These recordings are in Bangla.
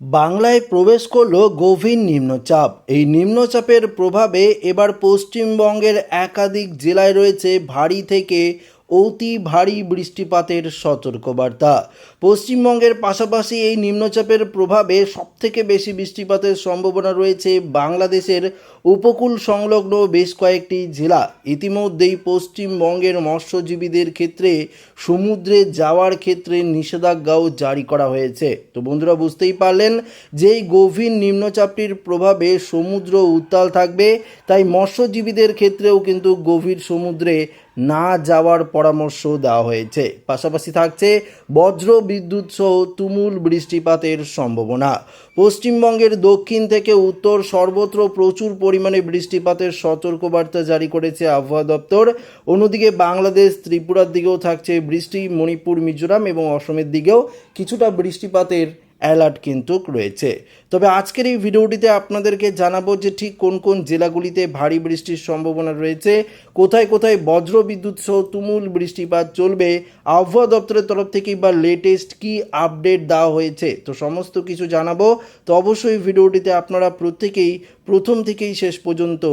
বাংলায় প্রবেশ করল গভীর নিম্নচাপ। এই নিম্নচাপের প্রভাবে এবার পশ্চিমবঙ্গের একাধিক জেলায় রয়েছে ভারী থেকে অতি ভারী বৃষ্টিপাতের সতর্কবার্তা। পশ্চিমবঙ্গের পাশাপাশি এই নিম্নচাপের প্রভাবে সবথেকে বেশি বৃষ্টিপাতের সম্ভাবনা রয়েছে বাংলাদেশের উপকূল সংলগ্ন বেশ কয়েকটি জেলা। ইতিমধ্যেই পশ্চিমবঙ্গের মৎস্যজীবীদের ক্ষেত্রে সমুদ্রে যাওয়ার ক্ষেত্রে নিষেধাজ্ঞাও জারি করা হয়েছে। তো বন্ধুরা, বুঝতেই পারলেন যে গভীর নিম্নচাপটির প্রভাবে সমুদ্র উত্তাল থাকবে, তাই মৎস্যজীবীদের ক্ষেত্রেও কিন্তু গভীর সমুদ্রে না যাওয়ার পরামর্শ দেওয়া হয়েছে। পাশাপাশি থাকছে বজ্র বিদ্যুৎ সহ তুমুল বৃষ্টিপাতের সম্ভাবনা। পশ্চিমবঙ্গের দক্ষিণ থেকে উত্তর সর্বত্র প্রচুর পরিমাণে বৃষ্টিপাতের সতর্কবার্তা জারি করেছে আবহাওয়া দপ্তর। অন্যদিকে বাংলাদেশ, ত্রিপুরার দিকেও থাকছে বৃষ্টি, মণিপুর, মিজোরাম এবং অসমের দিকেও কিছুটা বৃষ্টিপাতের অ্যালার্ট কিন্তু রয়েছে। তবে আজকের এই ভিডিওটিতে আপনাদেরকে জানাব যে ঠিক কোন কোন জেলাগুলিতে ভারী বৃষ্টির সম্ভাবনা রয়েছে, কোথায় কোথায় বজ্র বিদ্যুৎ সহ তুমুল বৃষ্টিপাত চলবে, আবহাওয়া দপ্তরের তরফ থেকে বা লেটেস্ট কি আপডেট দেওয়া হয়েছে, তো সমস্ত কিছু জানাব। তো অবশ্যই ভিডিওটিতে আপনারা প্রত্যেকেই প্রথম থেকেই শেষ পর্যন্ত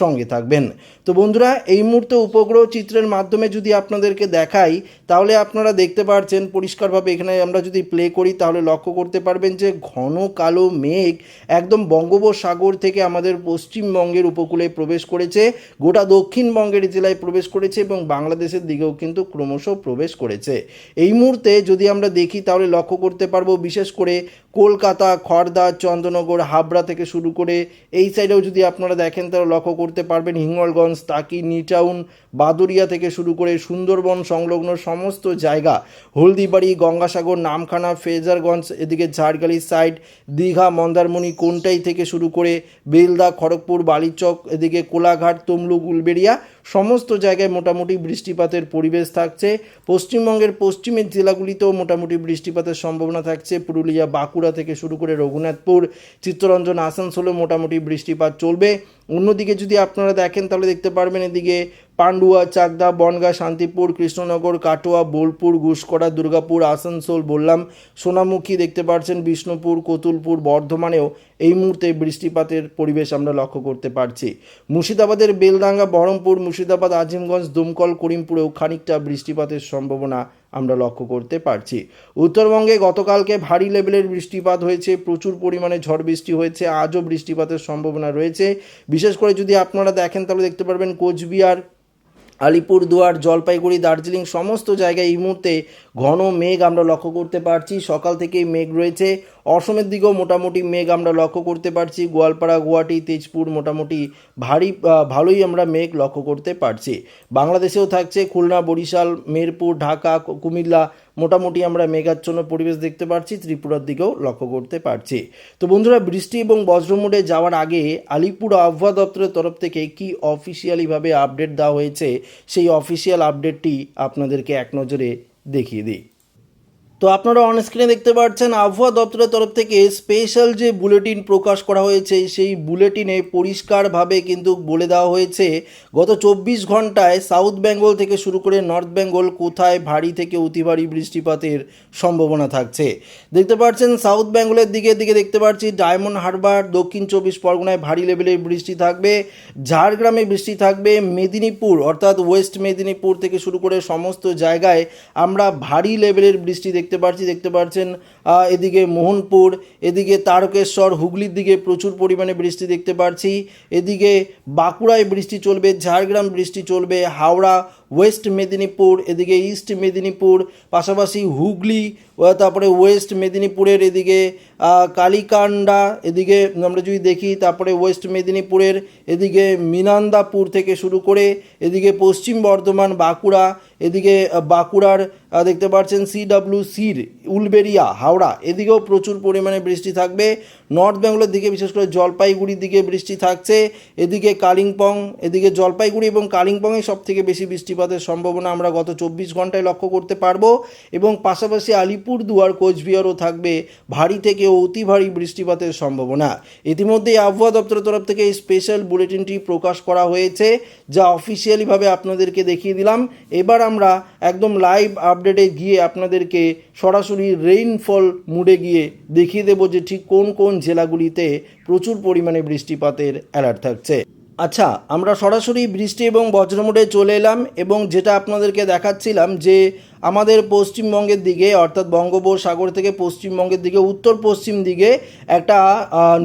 সঙ্গে থাকবেন। তো বন্ধুরা, এই মুহূর্তে উপগ্রহ চিত্রের মাধ্যমে যদি আপনাদেরকে দেখাই, তাহলে আপনারা দেখতে পাচ্ছেন পরিষ্কারভাবে এখানে আমরা যদি প্লে করি, তাহলে লক্ষ্য করতে পারবেন যে ঘন কালো মেঘ একদম বঙ্গোপসাগর থেকে আমাদের পশ্চিমবঙ্গের উপকূলে প্রবেশ করেছে, গোটা দক্ষিণবঙ্গের জেলায় প্রবেশ করেছে এবং বাংলাদেশের দিকেও কিন্তু ক্রমশ প্রবেশ করেছে। এই মুহূর্তে যদি আমরা দেখি, তাহলে লক্ষ্য করতে পারব বিশেষ করে কলকাতা, খড়দা, চন্দ্রনগর, হাবড়া থেকে শুরু করে এই সাইডেও যদি আপনারা দেখেন তাহলে লক্ষ্য করতে পারবেন হিঙ্গলগঞ্জ তাকি নিটাউন বাদুরিয়া থেকে শুরু করে সুন্দরবন সংলগ্ন সমস্ত জায়গা। হলদিবাড়ি, গঙ্গাসাগর, নামখানা, ফেজারগঞ্জ, এদিকে ঝাড়গালি সাইড দীঘা, মন্দারমণি, কোনটাই থেকে শুরু করে বেলদা, খড়গপুর, বালিচক, এদিকে কোলাঘাট, তমলুক, উলবেড়িয়া সমস্ত জায়গায় মোটামুটি বৃষ্টিপাতের পরিবেশ থাকছে। পশ্চিমবঙ্গের পশ্চিমের জেলাগুলিতেও মোটামুটি বৃষ্টিপাতের সম্ভাবনা থাকছে। পুরুলিয়া, বাঁকুড়া থেকে শুরু করে রঘুনাথপুর, চিত্তরঞ্জন আসানসোলে মোটামুটি বৃষ্টিপাত চলবে। অন্যদিকে যদি আপনারা দেখেন, তাহলে দেখতে পারবেন এদিকে পান্ডুয়া, চাকদা, বনগাঁ, শান্তিপুর, কৃষ্ণনগর, কাটোয়া, বোলপুর ঘুষকরা দুর্গাপুর, আসানসোল বললাম। সোনামুখী দেখতে পাচ্ছেন বিষ্ণুপুর, কতুলপুর, বর্ধমানেও এই মুহূর্তে বৃষ্টিপাতের পরিবেশ আমরা লক্ষ্য করতে পারছি। মুর্শিদাবাদের বেলডাঙ্গা, বহরমপুর, মুর্শিদাবাদ, আজিমগঞ্জ, দমকল, করিমপুরেও খানিকটা বৃষ্টিপাতের সম্ভাবনা আমরা লক্ষ্য করতে পারছি। উত্তরবঙ্গে গতকালকে ভারী লেভেলের বৃষ্টিপাত হয়েছে, প্রচুর পরিমাণে ঝড় বৃষ্টি হয়েছে, আজও বৃষ্টিপাতের সম্ভাবনা রয়েছে। বিশেষ করে যদি আপনারা দেখেন, তাহলে দেখতে পারবেন কোচবিহার আলিপুরদুয়ার, জলপাইগুড়ি, দার্জিলিং সমস্ত জায়গায় এই মুহূর্তে ঘন মেঘ আমরা লক্ষ্য করতে পারছি। সকাল থেকেই মেঘ রয়েছে। অসমের দিকেও মোটামুটি মেঘ আমরা লক্ষ্য করতে পারছি। গোয়ালপাড়া, গুয়াহাটি, তেজপুর মোটামুটি ভারী ভালোই আমরা মেঘ লক্ষ্য করতে পারছি। বাংলাদেশেও থাকছে খুলনা, বরিশাল, মেরপুর, ঢাকা কুমিল্লা মোটামুটি আমরা মেঘাচ্ছন্ন পরিবেশ দেখতে পাচ্ছি ত্রিপুরার দিকেও লক্ষ্য করতে পারছি। তো বন্ধুরা, বৃষ্টি এবং বজ্রমুডে যাওয়ার আগে আলিপুর আবহাওয়া দপ্তরের তরফ থেকে কি অফিসিয়ালিভাবে আপডেট দেওয়া হয়েছে, সেই অফিসিয়াল আপডেটটি আপনাদেরকে এক নজরে দেখিয়ে দিই। তো আপনারা অন স্ক্রিনে দেখতে পাচ্ছেন আবহাওয়া দপ্তরের তরফ থেকে স্পেশাল যে বুলেটিন প্রকাশ করা হয়েছে, সেই বুলেটিনে পরিষ্কারভাবে কিন্তু বলে দেওয়া হয়েছে, গত চব্বিশ ঘন্টায় সাউথ বেঙ্গল থেকে শুরু করে নর্থ বেঙ্গল কোথায় ভারী থেকে অতি ভারী বৃষ্টিপাতের সম্ভাবনা থাকছে। দেখতে পাচ্ছেন সাউথ বেঙ্গলের দিকে দিকে দেখতে পাচ্ছি ডায়মন্ড হারবার দক্ষিণ চব্বিশ পরগনায় ভারী লেভেলের বৃষ্টি থাকবে, ঝাড়গ্রামে বৃষ্টি থাকবে, মেদিনীপুর অর্থাৎ ওয়েস্ট মেদিনীপুর থেকে শুরু করে সমস্ত জায়গায় আমরা ভারী লেভেলের বৃষ্টি দেখতে পাচ্ছি দেখতে পাচ্ছেন এদিকে মোহনপুর, এদিকে তারকেশ্বর, হুগলির দিকে প্রচুর পরিমাণে বৃষ্টি দেখতে পাচ্ছি এদিকে বাঁকুড়ায় বৃষ্টি চলবে, ঝাড়গ্রাম বৃষ্টি চলবে, হাওড়া ওয়েস্ট মেদিনীপুর এদিকে ইস্ট মেদিনীপুর পাশাপাশি হুগলি তারপরে ওয়েস্ট মেদিনীপুরের এদিকে কালীকান্ডা এদিকে আমরা যদি দেখি, তারপরে ওয়েস্ট মেদিনীপুরের এদিকে মিনান্দাপুর থেকে শুরু করে, এদিকে পশ্চিম বর্ধমান, বাঁকুড়া, এদিকে বাঁকুড়ার দেখতে পাচ্ছেন সিডাব্লিউ সির উলবেরিয়া, হাওড়া, এদিকেও প্রচুর পরিমাণে বৃষ্টি থাকবে। নর্থ বেঙ্গলের দিকে, বিশেষ করে জলপাইগুড়ির দিকে বৃষ্টি থাকছে। এদিকে কালিম্পং এদিকে জলপাইগুড়ি এবং কালিম্পংয়ে সব থেকে বেশি বৃষ্টিপাত বৃষ্টিপাতের সম্ভাবনা আমরা গত চব্বিশ ঘন্টায় লক্ষ্য করতে পারব এবং পাশাপাশি আলিপুর দুয়ার কোচবিহারও থাকবে ভারী থেকে অতি ভারী বৃষ্টিপাতের সম্ভাবনা। ইতিমধ্যেই আবহাওয়া দপ্তরের তরফ থেকে এই স্পেশাল বুলেটিনটি প্রকাশ করা হয়েছে, যা অফিসিয়ালিভাবে আপনাদেরকে দেখিয়ে দিলাম। এবার আমরা একদম লাইভ আপডেটে গিয়ে আপনাদেরকে সরাসরি রেইনফল মুডে গিয়ে দেখিয়ে দেবো যে ঠিক কোন কোন জেলাগুলিতে প্রচুর পরিমাণে বৃষ্টিপাতের অ্যালার্ট থাকছে। আচ্ছা আমরা সরাসরি বৃষ্টি এবং বজ্রমুডে চলে এলাম এবং যেটা আপনাদেরকে দেখাচ্ছিলাম যে আমাদের পশ্চিমবঙ্গের দিকে, অর্থাৎ বঙ্গোপসাগর থেকে পশ্চিমবঙ্গের দিকে উত্তর পশ্চিম দিকে একটা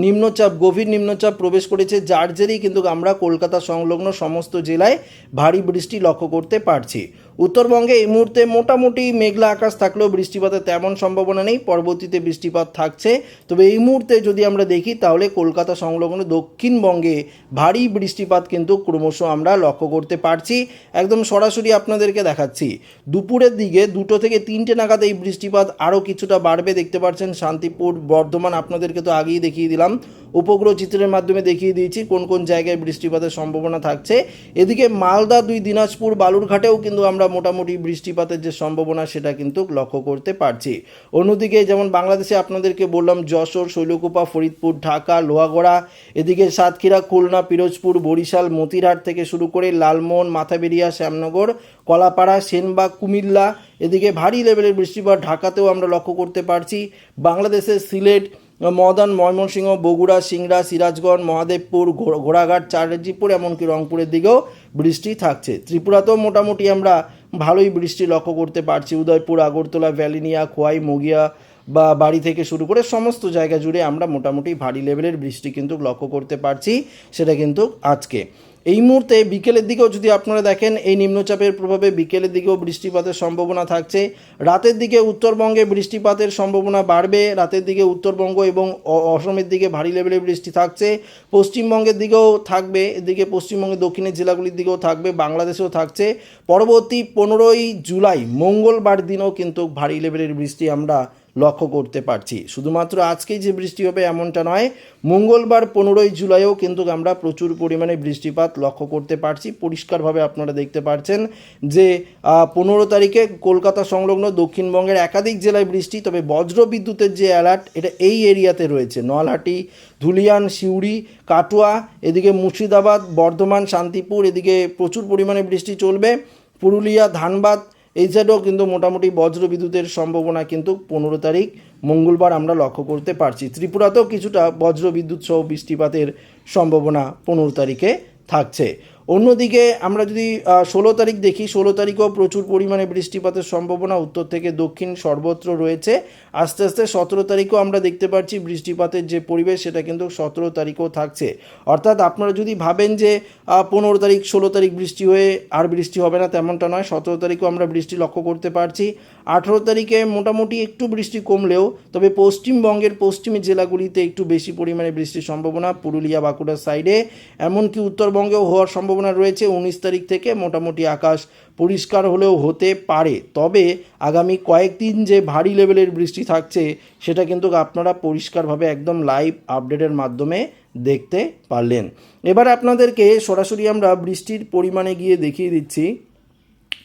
নিম্নচাপ, গভীর নিম্নচাপ প্রবেশ করেছে, যার জেরেই কিন্তু আমরা কলকাতা সংলগ্ন সমস্ত জেলায় ভারী বৃষ্টি লক্ষ্য করতে পারছি। উত্তরবঙ্গে এই মুহূর্তে মোটামুটি মেঘলা আকাশ থাকলেও বৃষ্টিপাতের তেমন সম্ভাবনা নেই, পরবর্তীতে বৃষ্টিপাত থাকছে। তবে এই মুহূর্তে যদি আমরা দেখি, তাহলে কলকাতা সংলগ্ন দক্ষিণবঙ্গে ভারী বৃষ্টিপাত কিন্তু ক্রমশ আমরা লক্ষ্য করতে পারছি। একদম সরাসরি আপনাদেরকে দেখাচ্ছি। দুপুরের দিকে দুটো থেকে তিনটে নাগাদ এই বৃষ্টিপাত আরও কিছুটা বাড়বে। দেখতে পাচ্ছেন শান্তিপুর, বর্ধমান, আপনাদেরকে তো আগেই দেখিয়ে দিলাম। উপগ্রহ চিত্রের মাধ্যমে দেখিয়ে দিয়েছি কোন কোন জায়গায় বৃষ্টিপাতের সম্ভাবনা থাকছে। এদিকে মালদা, দুই দিনাজপুর, বালুরঘাটেও কিন্তু আমরা মোটামুটি বৃষ্টিপাতের যে সম্ভাবনা সেটা কিন্তু লক্ষ্য করতে পারছি। অন্যদিকে যেমন বাংলাদেশে আপনাদেরকে বললাম, যশোর, শৈলকুপা, ফরিদপুর, ঢাকা, লোহাগড়া, এদিকে সাতক্ষীরা, খুলনা, পিরোজপুর, বরিশাল, মতিরহাট থেকে শুরু করে লালমোহন, মাথাবেরিয়া, শ্যামনগর, কলাপাড়া সেনবাগ কুমিল্লা, এদিকে ভারী লেভেলের বৃষ্টিপাত ঢাকাতেও আমরা লক্ষ্য করতে পারছি। বাংলাদেশের সিলেট মদন, ময়মনসিংহ, বগুড়া, সিংড়া, সিরাজগঞ্জ, মহাদেবপুর ঘোড়াঘাট চারজিপুর এমনকি রংপুরের দিকেও বৃষ্টি থাকছে। ত্রিপুরাতেও মোটামুটি আমরা ভালোই বৃষ্টি লক্ষ্য করতে পারছি। উদয়পুর, আগরতলা, ভ্যালিনিয়া, খোয়াই, মগিয়া বা বাড়ি থেকে শুরু করে সমস্ত জায়গা জুড়ে আমরা মোটামুটি ভারী লেভেলের বৃষ্টি কিন্তু লক্ষ্য করতে পারছি। সেটা কিন্তু আজকে। এই মুহূর্তে বিকেলের দিকেও যদি আপনারা দেখেন, এই নিম্নচাপের প্রভাবে বিকেলের দিকেও বৃষ্টিপাতের সম্ভাবনা থাকছে। রাতের দিকে উত্তরবঙ্গে বৃষ্টিপাতের সম্ভাবনা বাড়বে। রাতের দিকে উত্তরবঙ্গ এবং অসমের দিকে ভারী লেভেলের বৃষ্টি থাকছে। পশ্চিমবঙ্গের দিকেও থাকবে। এদিকে পশ্চিমবঙ্গের দক্ষিণের জেলাগুলির দিকেও থাকবে, বাংলাদেশেও থাকছে। পরবর্তী পনেরোই জুলাই, মঙ্গলবার দিনও কিন্তু ভারী লেভেলের বৃষ্টি আমরা লক্ষ্য করতে পারছি। শুধুমাত্র আজকেই যে বৃষ্টি হবে এমনটা নয়, মঙ্গলবার পনেরোই জুলাইও কিন্তু আমরা প্রচুর পরিমাণে বৃষ্টিপাত লক্ষ্য করতে পারছি। পরিষ্কারভাবে আপনারা দেখতে পাচ্ছেন যে পনেরো তারিখে কলকাতা সংলগ্ন দক্ষিণবঙ্গের একাধিক জেলায় বৃষ্টি, তবে বজ্র বিদ্যুতের যে অ্যালার্ট, এটা এই এরিয়াতে রয়েছে। নলহাটি, ধুলিয়ান, সিউড়ি, কাটোয়া, এদিকে মুর্শিদাবাদ, বর্ধমান, শান্তিপুর, এদিকে প্রচুর পরিমাণে বৃষ্টি চলবে। পুরুলিয়া, ধানবাদ এই কিন্তু মোটামুটি বজ্র বিদ্যুতের সম্ভাবনা কিন্তু পনেরো তারিখ, মঙ্গলবার আমরা লক্ষ্য করতে পারছি। ত্রিপুরাতেও কিছুটা বজ্র বিদ্যুৎ সহ বৃষ্টিপাতের সম্ভাবনা পনেরো তারিখে থাকছে। অন্যদিকে আমরা যদি ষোলো তারিখ দেখি, ষোলো তারিখেও প্রচুর পরিমাণে বৃষ্টিপাতের সম্ভাবনা, উত্তর থেকে দক্ষিণ সর্বত্র রয়েছে। আস্তে আস্তে সতেরো তারিখেও আমরা দেখতে পাচ্ছি বৃষ্টিপাতের যে পরিবেশ, সেটা কিন্তু সতেরো তারিখেও থাকছে। অর্থাৎ আপনারা যদি ভাবেন যে পনেরো তারিখ, ষোলো তারিখ বৃষ্টি হয়ে আর বৃষ্টি হবে না, তেমনটা নয়। সতেরো তারিখেও আমরা বৃষ্টি লক্ষ্য করতে পারছি। আঠেরো তারিখে মোটামুটি একটু বৃষ্টি কমলেও, তবে পশ্চিমবঙ্গের পশ্চিমী জেলাগুলিতে একটু বেশি পরিমাণে বৃষ্টির সম্ভাবনা, পুরুলিয়া বাঁকুড়ার সাইডে। এমনকি উত্তরবঙ্গেও হওয়ার সম্ভাবনা রয়েছে উনিশ তারিখ থেকে। মোটামুটি আকাশ পরিষ্কার হলেও হতে পারে। তবে আগামী কয়েকদিন যে ভারী লেভেলের বৃষ্টি থাকছে, সেটা কিন্তু আপনারা পরিষ্কারভাবে একদম লাইভ আপডেটের মাধ্যমে দেখতে পারলেন। এবার আপনাদেরকে সরাসরি আমরা বৃষ্টির পরিমাণে গিয়ে দেখিয়ে দিচ্ছি,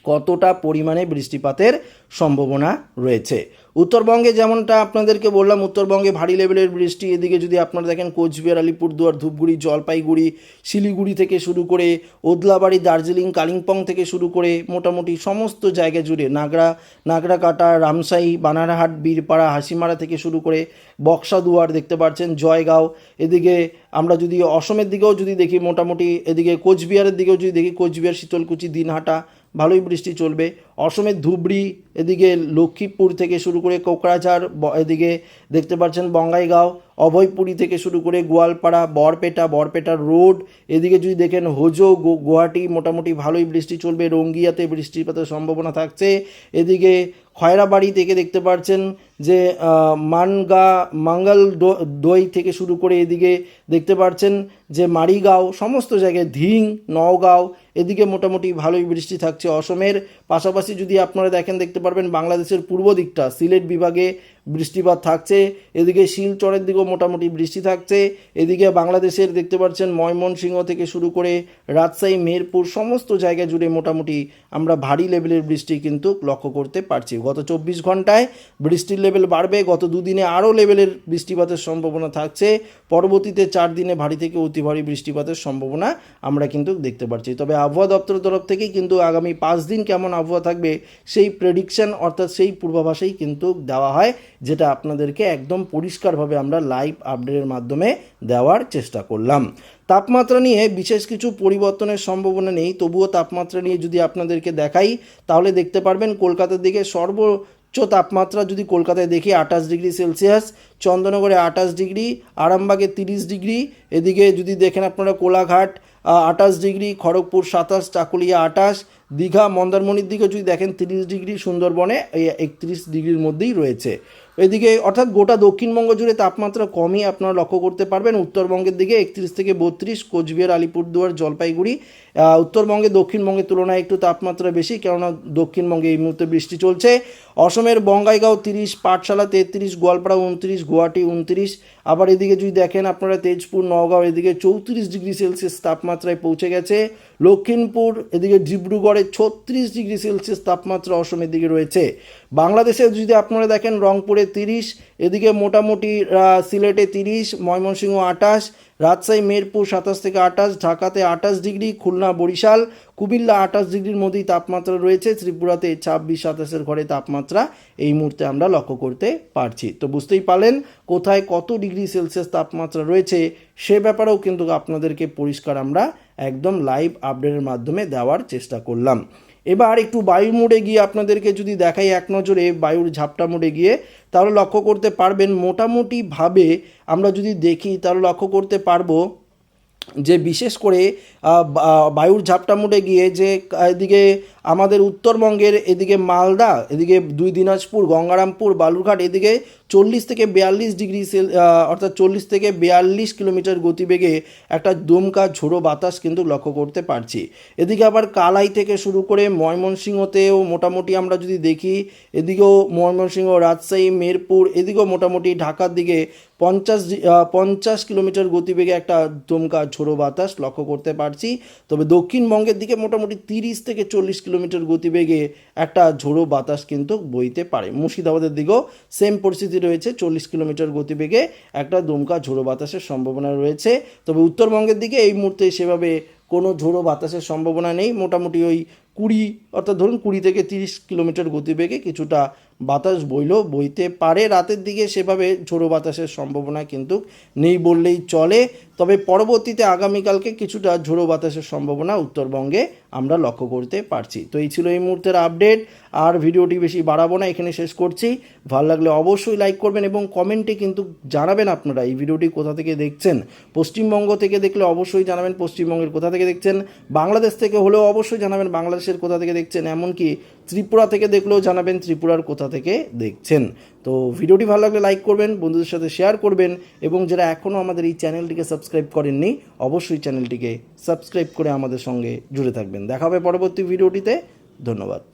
কতটা পরিমাণে বৃষ্টিপাতের সম্ভাবনা রয়েছে। উত্তরবঙ্গে যেমনটা আপনাদেরকে বললাম, উত্তরবঙ্গে ভারী লেভেলের বৃষ্টি। এদিকে যদি আপনারা দেখেন, কোচবিহার, আলিপুরদুয়ার, ধূপগুড়ি, জলপাইগুড়ি, শিলিগুড়ি থেকে শুরু করে ওদলাবাড়ি, দার্জিলিং, কালিম্পং থেকে শুরু করে মোটামুটি সমস্ত জায়গা জুড়ে নাগরা, নাগরাকাটা, রামসাই, বানারহাট, বীরপাড়া, হাসিমারা থেকে শুরু করে বক্সাদুয়ার দেখতে পাচ্ছেন, জয়গাঁও। এদিকে আমরা যদি অসমের দিকেও যদি দেখি, মোটামুটি এদিকে কোচবিহারের দিকেও যদি দেখি, কোচবিহার, শীতলকুচি, দিনহাটা ভালোই বৃষ্টি চলবে। অসমের ধুবড়ি, এদিকে লক্ষ্মীপুর থেকে শুরু করে কোকরাঝাড় এদিকে দেখতে পাচ্ছেন বঙ্গাইগাঁও, অভয়পুরী থেকে শুরু করে গোয়ালপাড়া, বরপেটা বরপেটা রোড, এদিকে যদি দেখেন হোজো গুয়াহাটি, মোটামুটি ভালোই বৃষ্টি চলবে। রঙ্গিয়াতে বৃষ্টিপাতের সম্ভাবনা থাকছে। এদিকে খয়রাবাড়ি থেকে দেখতে পাচ্ছেন যে মানগা মাঙ্গাল দই থেকে শুরু করে এদিকে দেখতে পাচ্ছেন যে, মারিগাঁও, সমস্ত জায়গায় ধিং, নওগাঁও এদিকে মোটামুটি ভালোই বৃষ্টি থাকছে অসমের। পাশাপাশি যদি আপনারা দেখেন, দেখতে পারবেন বাংলাদেশের পূর্ব দিকটা সিলেট বিভাগে বৃষ্টিপাত থাকছে। এদিকে শিলচরের দিকেও মোটামুটি বৃষ্টি থাকছে। এদিকে বাংলাদেশের দেখতে পাচ্ছেন ময়মনসিংহ থেকে শুরু করে রাজশাহী মেহেরপুর সমস্ত জায়গা জুড়ে মোটামুটি আমরা ভারী লেভেলের বৃষ্টি কিন্তু লক্ষ্য করতে পারছি। গত চব্বিশ ঘন্টায় বৃষ্টির লেভেল বাড়বে। গত দুদিনে আরও লেভেলের বৃষ্টিপাতের সম্ভাবনা থাকছে। পরবর্তীতে চার দিনে ভারী থেকে অতি ভারী বৃষ্টিপাতের সম্ভাবনা আমরা কিন্তু দেখতে পাচ্ছি। তবে আবহাওয়া দপ্তরের তরফ থেকে কিন্তু আগামী পাঁচ দিন কেমন আবহাওয়া থাকবে সেই প্রেডিকশন অর্থাৎ সেই পূর্বাভাসেই কিন্তু দেওয়া হয়। যেটা আপনাদেরকে একদম পরিষ্কারভাবে আমরা লাইভ আপডেটের মাধ্যমে দেওয়ার চেষ্টা করলাম। তাপমাত্রা নিয়ে বিশেষ কিছু পরিবর্তনের সম্ভাবনা নেই, তবুও তাপমাত্রা নিয়ে যদি আপনাদেরকে দেখাই, তাহলে দেখতে পারবেন কলকাতার দিকে সর্ব সর্বোচ্চ তাপমাত্রা যদি কলকাতায় দেখি আঠাশ ডিগ্রি সেলসিয়াস, চন্দননগরে আঠাশ ডিগ্রি, আরামবাগে তিরিশ ডিগ্রি, এদিকে যদি দেখেন আপনারা কোলাঘাট আঠাশ ডিগ্রি, খড়গপুর সাতাশ, চাকুলিয়া আঠাশ দীঘা, মন্দারমণির দিকে যদি দেখেন, তিরিশ ডিগ্রি সুন্দরবনে, এই একত্রিশ ডিগ্রির মধ্যেই রয়েছে। এদিকে, অর্থাৎ গোটা দক্ষিণবঙ্গ জুড়ে তাপমাত্রা কমই আপনারা লক্ষ্য করতে পারবেন। উত্তরবঙ্গের দিকে একত্রিশ থেকে বত্রিশ, কোচবিহার, আলিপুরদুয়ার, জলপাইগুড়ি। উত্তরবঙ্গে, দক্ষিণবঙ্গের তুলনায় একটু তাপমাত্রা বেশি, কেননা দক্ষিণবঙ্গে এই মুহূর্তে বৃষ্টি চলছে। অসমের বঙ্গাইগাঁও তিরিশ, পাঠশালা তেত্রিশ, গোয়ালপাড়া উনত্রিশ, গুয়াহাটি উনত্রিশ। আবার এদিকে যদি দেখেন, আপনারা তেজপুর, নওগাঁও, এদিকে চৌত্রিশ ডিগ্রি সেলসিয়াস তাপমাত্রায় পৌঁছে গেছে। লক্ষিমপুর এদিকে ডিব্রুগড়ে ছত্রিশ ডিগ্রি সেলসিয়াস তাপমাত্রা অসমের দিকে রয়েছে। বাংলাদেশে যদি আপনারা দেখেন রংপুরে তিরিশ, এদিকে মোটামুটি সিলেটে তিরিশ, ময়মনসিংহ আঠাশ, রাজশাহী, মেরপুর সাতাশ থেকে আঠাশ, ঢাকাতে আঠাশ ডিগ্রি, খুলনা, বরিশাল, কুমিল্লা আঠাশ ডিগ্রির মধ্যেই তাপমাত্রা রয়েছে, ত্রিপুরাতে ছাব্বিশ, সাতাশের ঘরে তাপমাত্রা এই মুহূর্তে আমরা লক্ষ্য করতে পারছি। তো বুঝতেই পারলেন কোথায় কত ডিগ্রি সেলসিয়াস তাপমাত্রা রয়েছে, সে ব্যাপারেও কিন্তু আপনাদেরকে পরিষ্কার আমরা একদম লাইভ আপডেটের মাধ্যমে দেওয়ার চেষ্টা করলাম। এবার একটু বায়ু মোড়ে গিয়ে আপনাদেরকে যদি দেখাই এক নজরে বায়ুর ঝাপটা মোড়ে গিয়ে, তাহলে লক্ষ্য করতে পারবেন মোটামুটিভাবে আমরা যদি দেখি, তাহলে লক্ষ্য করতে পারব যে বিশেষ করে বায়ুর ঝাপটা মুটে গিয়ে যে, এদিকে আমাদের উত্তরবঙ্গের এদিকে মালদা, এদিকে দুই দিনাজপুর, গঙ্গারামপুর, বালুরঘাট, এদিকে চল্লিশ থেকে বিয়াল্লিশ ডিগ্রি সেল অর্থাৎ চল্লিশ থেকে বিয়াল্লিশ কিলোমিটার গতিবেগে একটা দমকা ঝোড়ো বাতাস কিন্তু লক্ষ্য করতে পারছি। এদিকে আবার কালাই থেকে শুরু করে ময়মনসিংহতেও মোটামুটি আমরা যদি দেখি, এদিকেও ময়মনসিংহ, রাজশাহী, মেরপুর, এদিকেও মোটামুটি ঢাকার দিকে পঞ্চাশ পঞ্চাশ কিলোমিটার গতিবেগে একটা দমকা ঝোড়ো বাতাস লক্ষ্য করতে পারছি। তবে দক্ষিণবঙ্গের দিকে মোটামুটি তিরিশ থেকে চল্লিশ কিলোমিটার গতিবেগে একটা ঝোড়ো বাতাস কিন্তু বইতে পারে। মুর্শিদাবাদের দিকেও সেম পরিস্থিতি রয়েছে, চল্লিশ কিলোমিটার গতিবেগে একটা দমকা ঝোড়ো বাতাসের সম্ভাবনা রয়েছে। তবে উত্তরবঙ্গের দিকে এই মুহূর্তে সেভাবে কোনো ঝোড়ো বাতাসের সম্ভাবনা নেই। মোটামুটি ওই কুড়ি, অর্থাৎ ধরুন কুড়ি থেকে তিরিশ কিলোমিটার গতিবেগে কিছুটা বাতাস বইলো, বইতে পারে। রাতের দিকে সেভাবে ঝোড়ো বাতাসের সম্ভাবনা কিন্তু নেই বললেই চলে। তবে পরবর্তীতে আগামীকালকে কিছুটা ঝোড়ো বাতাসের সম্ভাবনা উত্তরবঙ্গে আমরা লক্ষ্য করতে পারছি। তো এই ছিল এই মুহূর্তের আপডেট। আর ভিডিওটি বেশি বাড়াবো না, এখানে শেষ করছি। ভালো লাগলে অবশ্যই লাইক করবেন এবং কমেন্টে কিন্তু জানাবেন আপনারা এই ভিডিওটি কোথা থেকে দেখছেন। পশ্চিমবঙ্গ থেকে দেখলে অবশ্যই জানাবেন, পশ্চিমবঙ্গের কোথা থেকে দেখছেন। বাংলাদেশ থেকে হলেও অবশ্যই জানাবেন, বাংলাদেশের কোথা থেকে দেখছেন। এমনকি ত্রিপুরা থেকে দেখলেও জানাবেন, ত্রিপুরার কোথা থেকে দেখছেন। তো ভিডিওটি ভালো লাগলে লাইক করবেন, বন্ধুদের সাথে শেয়ার করবেন এবং যারা এখনও আমাদের এই চ্যানেলটিকে সাবস্ক্রাইব করেননি, অবশ্যই চ্যানেলটিকে সাবস্ক্রাইব করে আমাদের সঙ্গে জুড়ে থাকবেন দেখা হবে পরবর্তী ভিডিওটিতে। ধন্যবাদ।